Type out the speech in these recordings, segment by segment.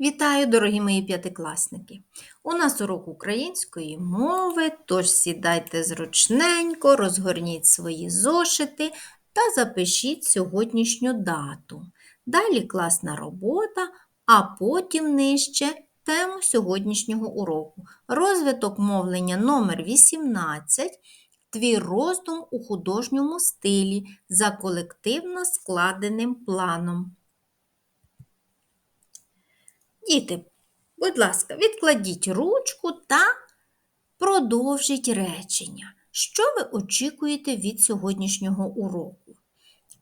Вітаю, дорогі мої п'ятикласники! У нас урок української мови, тож сідайте зручненько, розгорніть свої зошити та запишіть сьогоднішню дату. Далі класна робота, а потім нижче тему сьогоднішнього уроку. Розвиток мовлення номер 18 Твій роздум у художньому стилі за колективно складеним планом. Діти, будь ласка, відкладіть ручку та продовжіть речення. Що ви очікуєте від сьогоднішнього уроку?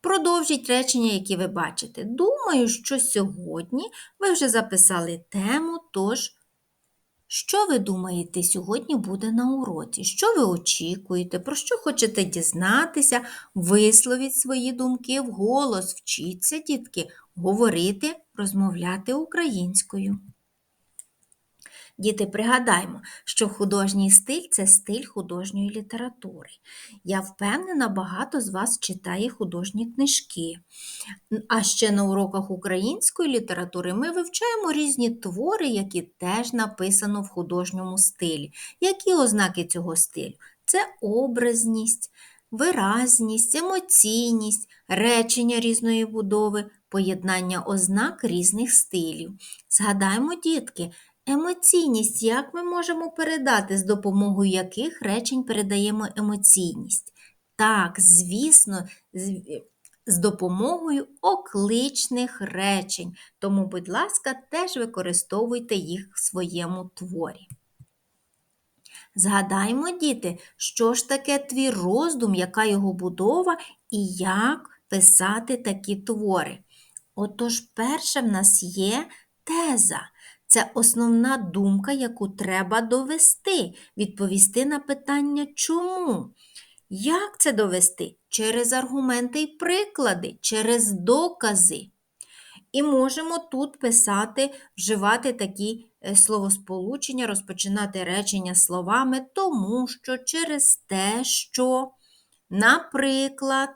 Продовжіть речення, які ви бачите. Думаю, що сьогодні ви вже записали тему, тож, що ви думаєте, сьогодні буде на уроці? Що ви очікуєте, про що хочете дізнатися, висловіть свої думки вголос, вчіться, дітки, говорити, розмовляти українською. Діти, пригадаймо, що художній стиль це стиль художньої літератури. Я впевнена, багато з вас читає художні книжки. А ще на уроках української літератури ми вивчаємо різні твори, які теж написано в художньому стилі. Які ознаки цього стилю? Це образність, виразність, емоційність, речення різної будови, поєднання ознак різних стилів. Згадаймо, дітки, емоційність, як ми можемо передати, з допомогою яких речень передаємо емоційність? Так, звісно, з допомогою окличних речень. Тому, будь ласка, теж використовуйте їх в своєму творі. Згадаймо, діти, що ж таке твій роздум, яка його будова і як писати такі твори. Отож, перше в нас є теза. Це основна думка, яку треба довести, відповісти на питання чому. Як це довести? Через аргументи і приклади, через докази. І можемо тут писати, вживати такі е, словосполучення, розпочинати речення словами, тому що через те, що, наприклад.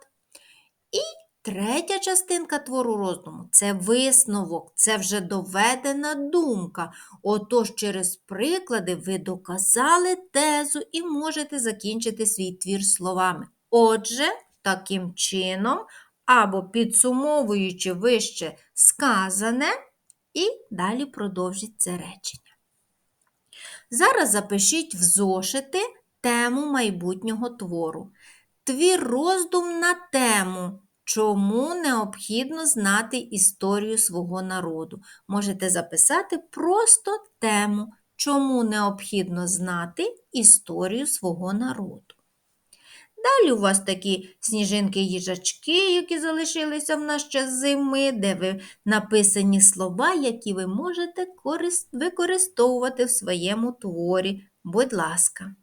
І третя частинка твору роздуму це висновок, це вже доведена думка. Отож, через приклади ви доказали тезу і можете закінчити свій твір словами. Отже, таким чином, або підсумовуючи вище сказане, і далі продовжіть це речення. Зараз запишіть в зошити тему майбутнього твору. Твір роздум на тему, чому необхідно знати історію свого народу. Можете записати просто тему, чому необхідно знати історію свого народу. Далі у вас такі сніжинки-їжачки, які залишилися в наш час зими, де ви написані слова, які ви можете використовувати в своєму творі. Будь ласка.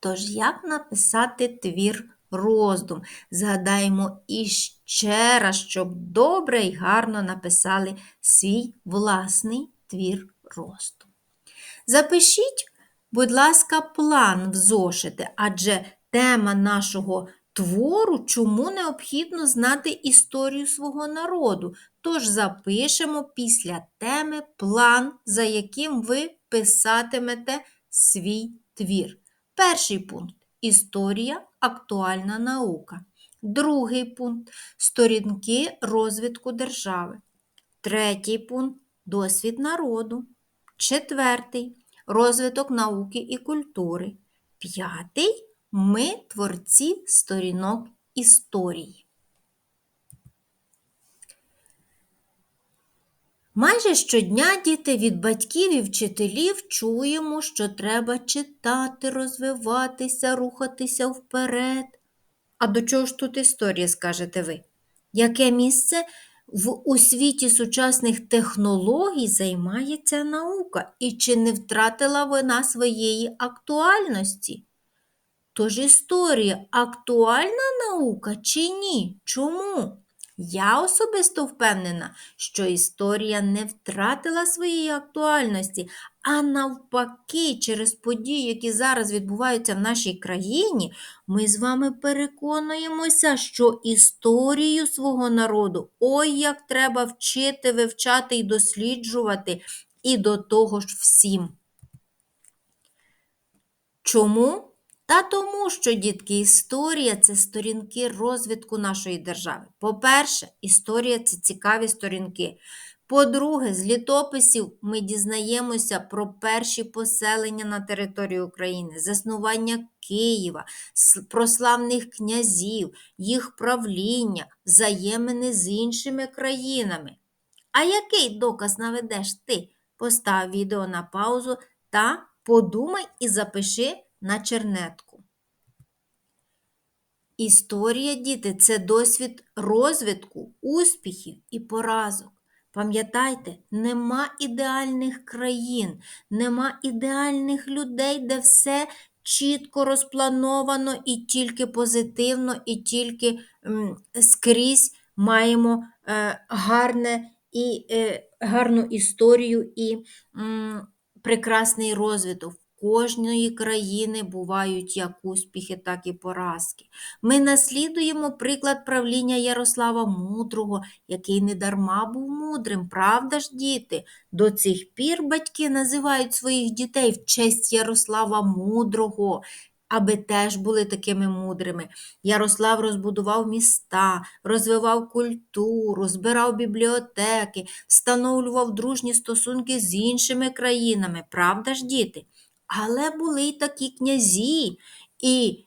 Тож, як написати твір роздум? Згадаємо іще раз, щоб добре і гарно написали свій власний твір роздум. Запишіть будь ласка, план в зошити, адже тема нашого твору, чому необхідно знати історію свого народу. Тож запишемо після теми план, за яким ви писатимете свій твір. Перший пункт історія, актуальна наука. Другий пункт сторінки розвитку держави. Третій пункт досвід народу. Четвертий розвиток науки і культури. П'ятий ми творці сторінок історії. Майже щодня діти від батьків і вчителів чуємо, що треба читати, розвиватися, рухатися вперед. А до чого ж тут історія, скажете ви? Яке місце в у світі сучасних технологій займається наука і чи не втратила вона своєї актуальності? Тож історія актуальна наука чи ні? Чому? Я особисто впевнена, що історія не втратила своєї актуальності, А навпаки, через події, які зараз відбуваються в нашій країні, ми з вами переконуємося, що історію свого народу ой як треба вчити, вивчати і досліджувати, і до того ж всім. Чому? Та тому, що, дітки, історія це сторінки розвитку нашої держави. По-перше, історія це цікаві сторінки. По-друге, з літописів ми дізнаємося про перші поселення на території України, заснування Києва, про славних князів, їх правління, взаємини з іншими країнами. А який доказ наведеш ти? Постав відео на паузу та подумай і запиши на чернетку. Історія, діти, це досвід розвитку, успіхів і поразок. Пам'ятайте, нема ідеальних країн, нема ідеальних людей, де все чітко розплановано і тільки позитивно, і тільки м, скрізь маємо е, гарне і, е, гарну історію і м, прекрасний розвиток. Кожної країни бувають як успіхи, так і поразки. Ми наслідуємо приклад правління Ярослава Мудрого, який недарма був мудрим, правда ж, діти? До цих пір батьки називають своїх дітей в честь Ярослава Мудрого, аби теж були такими мудрими. Ярослав розбудував міста, розвивав культуру, збирав бібліотеки, встановлював дружні стосунки з іншими країнами, правда ж, діти? Але були й такі князі, і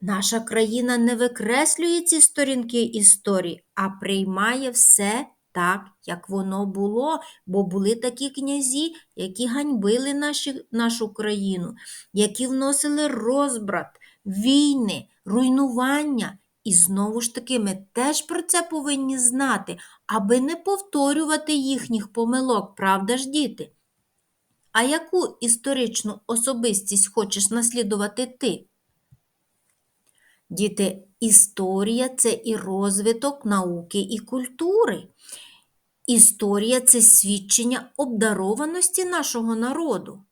наша країна не викреслює ці сторінки історії, а приймає все так, як воно було, бо були такі князі, які ганьбили наші, нашу країну, які вносили розбрат, війни, руйнування. І знову ж таки, ми теж про це повинні знати, аби не повторювати їхніх помилок, правда ж, діти? А яку історичну особистість хочеш наслідувати ти? Діти, історія це і розвиток науки і культури. Історія це свідчення обдарованості нашого народу.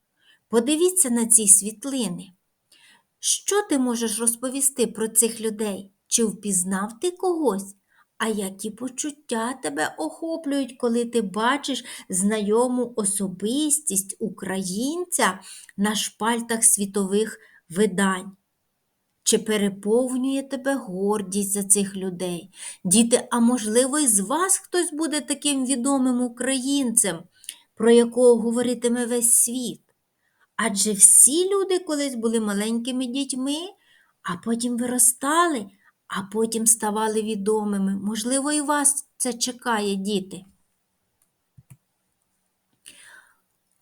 Подивіться на ці світлини. Що ти можеш розповісти про цих людей? Чи впізнав ти когось? А які почуття тебе охоплюють, коли ти бачиш знайому особистість українця на шпальтах світових видань? Чи переповнює тебе гордість за цих людей? Діти, а можливо, і з вас хтось буде таким відомим українцем, про якого говоритиме весь світ? Адже всі люди колись були маленькими дітьми, а потім виростали, а потім ставали відомими. Можливо, і вас це чекає, діти.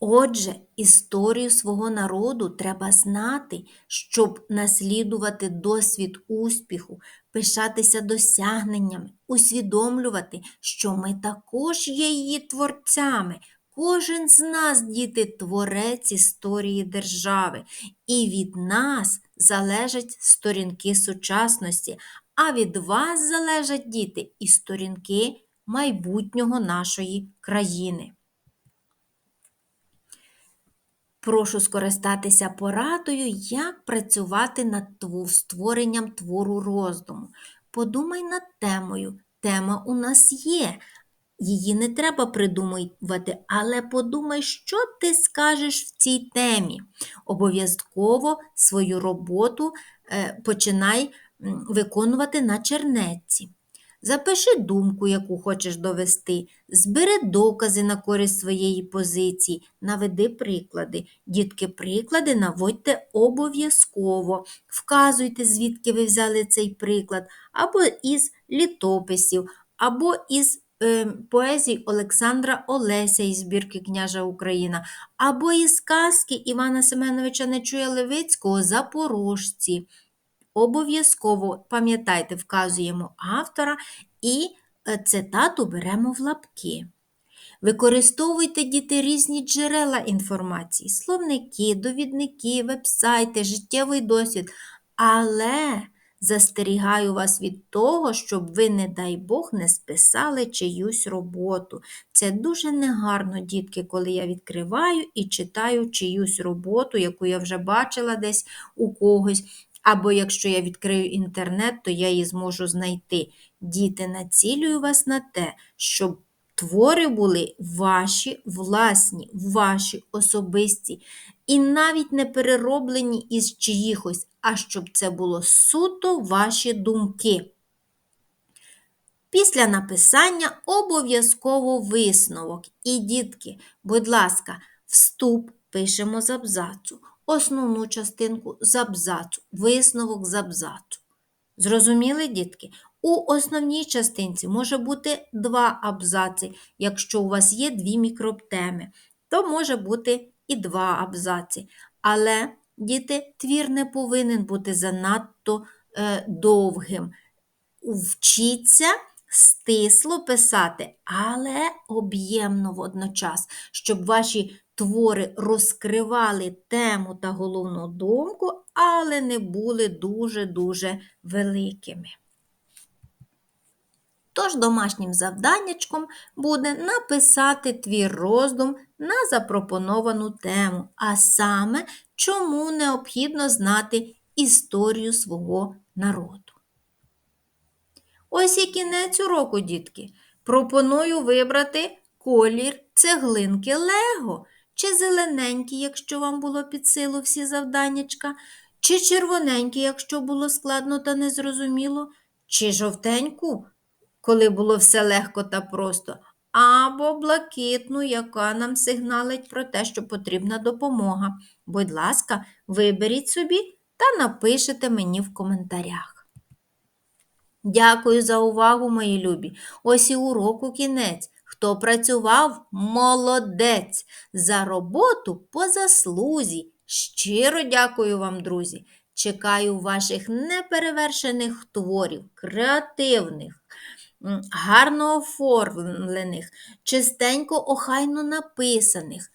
Отже, історію свого народу треба знати, щоб наслідувати досвід успіху, пишатися досягненнями, усвідомлювати, що ми також є її творцями. Кожен з нас, діти, творець історії держави, і від нас залежать сторінки сучасності, а від вас залежать діти і сторінки майбутнього нашої країни. Прошу скористатися порадою, як працювати над створенням твору роздуму. Подумай над темою. Тема у нас є. Її не треба придумувати, але подумай, що ти скажеш в цій темі. Обов'язково свою роботу е, починай виконувати на чернетці. Запиши думку, яку хочеш довести, збери докази на користь своєї позиції, наведи приклади. Дітки, приклади наводьте обов'язково. Вказуйте, звідки ви взяли цей приклад, або із літописів, або із поезій Олександра Олеся із збірки Княжа Україна, або із казки Івана Семеновича Нечуя Левицького Запорожці. Обов'язково пам'ятайте, вказуємо автора і е, цитату беремо в лапки. Використовуйте діти різні джерела інформації, словники, довідники, вебсайти, життєвий досвід. Але застерігаю вас від того, щоб ви, не дай Бог, не списали чиюсь роботу. Це дуже негарно, дітки, коли я відкриваю і читаю чиюсь роботу, яку я вже бачила десь у когось. Або якщо я відкрию інтернет, то я її зможу знайти. Діти, націлюю вас на те, щоб твори були ваші власні, ваші особисті, і навіть не перероблені із чиїхось, а щоб це було суто ваші думки. Після написання обов'язково висновок. І, дітки, будь ласка, вступ пишемо з абзацу, основну частинку з абзацу, висновок з абзацу. Зрозуміли, дітки? У основній частинці може бути два абзаци. Якщо у вас є дві мікротеми, то може бути і два абзаці. Але, діти, твір не повинен бути занадто е, довгим. Вчіться стисло писати, але об'ємно водночас, щоб ваші твори розкривали тему та головну думку, але не були дуже-дуже великими. Тож домашнім завданнячком буде написати твір роздум на запропоновану тему, а саме, чому необхідно знати історію свого народу. Ось і кінець уроку, дітки. Пропоную вибрати колір цеглинки Лего, чи зелененький, якщо вам було під силу всі завданнячка, чи червоненький, якщо було складно та незрозуміло, чи жовтеньку, коли було все легко та просто, або блакитну, яка нам сигналить про те, що потрібна допомога. Будь ласка, виберіть собі та напишете мені в коментарях. Дякую за увагу, мої любі. Ось і уроку кінець. Хто працював, молодець. За роботу по заслузі. Щиро дякую вам, друзі. Чекаю ваших неперевершених творів, креативних, гарно оформлених, чистенько, охайно написаних.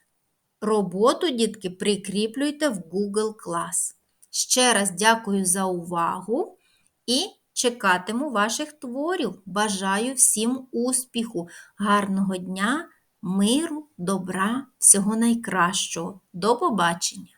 Роботу, дітки, прикріплюйте в Google Class. Ще раз дякую за увагу і Чекатиму ваших творів. Бажаю всім успіху, гарного дня, миру, добра, всього найкращого. До побачення!